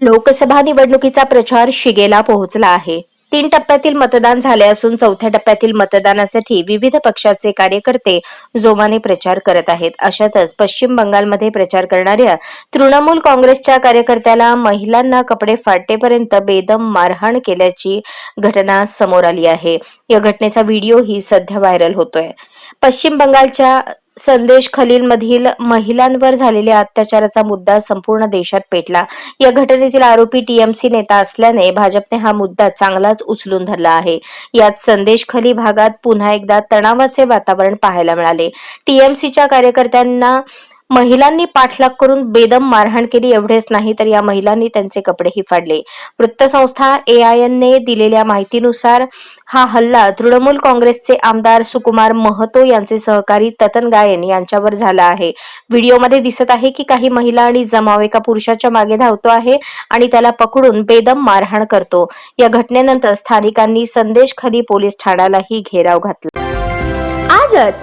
लोकसभा निवडणुकीचा प्रचार शिगेला पोहोचला आहे. तीन टप्प्यातील मतदान झाले असून चौथ्या टप्प्यातील मतदानासाठी विविध पक्षाचे कार्यकर्ते जोमाने प्रचार करत आहेत. अशातच पश्चिम बंगालमध्ये प्रचार करणाऱ्या तृणमूल काँग्रेसच्या कार्यकर्त्याला महिलांना कपडे फाटेपर्यंत बेदम मारहाण केल्याची घटना समोर आली आहे. या घटनेचा व्हिडिओही सध्या व्हायरल होतोय. पश्चिम बंगालच्या संदेश खलीलमधील महिलांवर झालेल्या अत्याचाराचा मुद्दा संपूर्ण देशात पेटला. या घटनेतील आरोपी टीएमसी नेता असल्याने भाजपने हा मुद्दा चांगलाच उचलून धरला आहे. यात संदेश खली भागात पुन्हा एकदा तणावाचे वातावरण पाहायला मिळाले. टीएमसीच्या कार्यकर्त्यांना महिलांनी पाठलाग करून बेदम मारहाण केली एवढेच नाही तर या महिलांनी त्यांचे कपडेही फाडले वृत्तसंस्था एआयएनने दिलेल्या माहितीनुसार हा हल्ला तृणमूल काँग्रेसचे आमदार सुकुमार महतो यांचे सहकारी ततन गायन यांच्यावर झाला आहे. व्हिडिओमध्ये दिसत आहे की काही महिला आणि जमाव एका पुरुषाच्या मागे धावतो आहे आणि त्याला पकडून बेदम मारहाण करतो. या घटनेनंतर स्थानिकांनी संदेश खली पोलीस ठाण्यालाही घेराव घातला. आजच